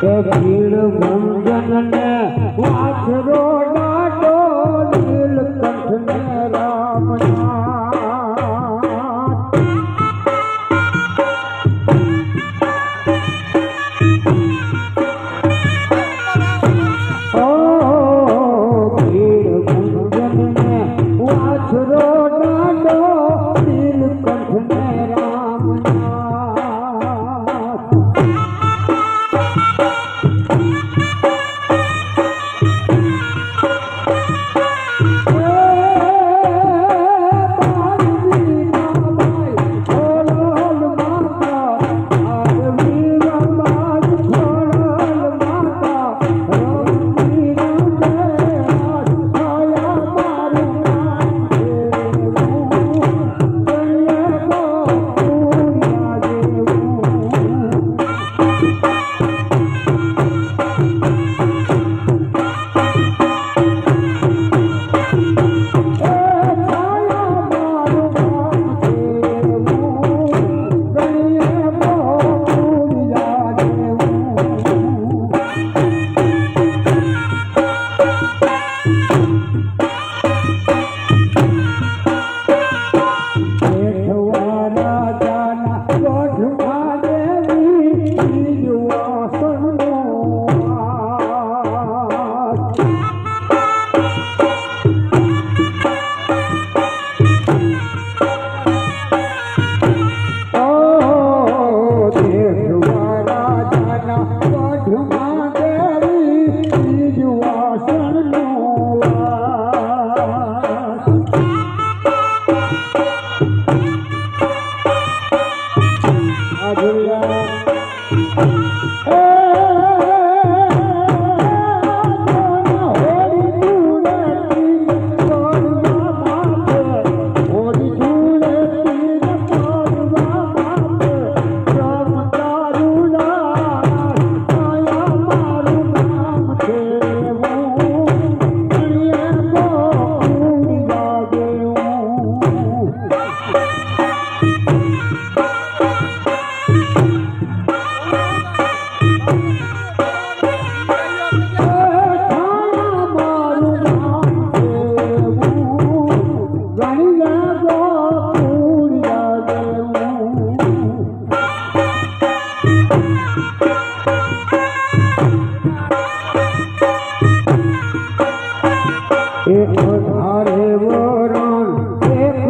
ભીડ ભંજન વાછરો ડાડો નીલકંઠ ને રામનાથ Oh! એક ધારે વરણ એક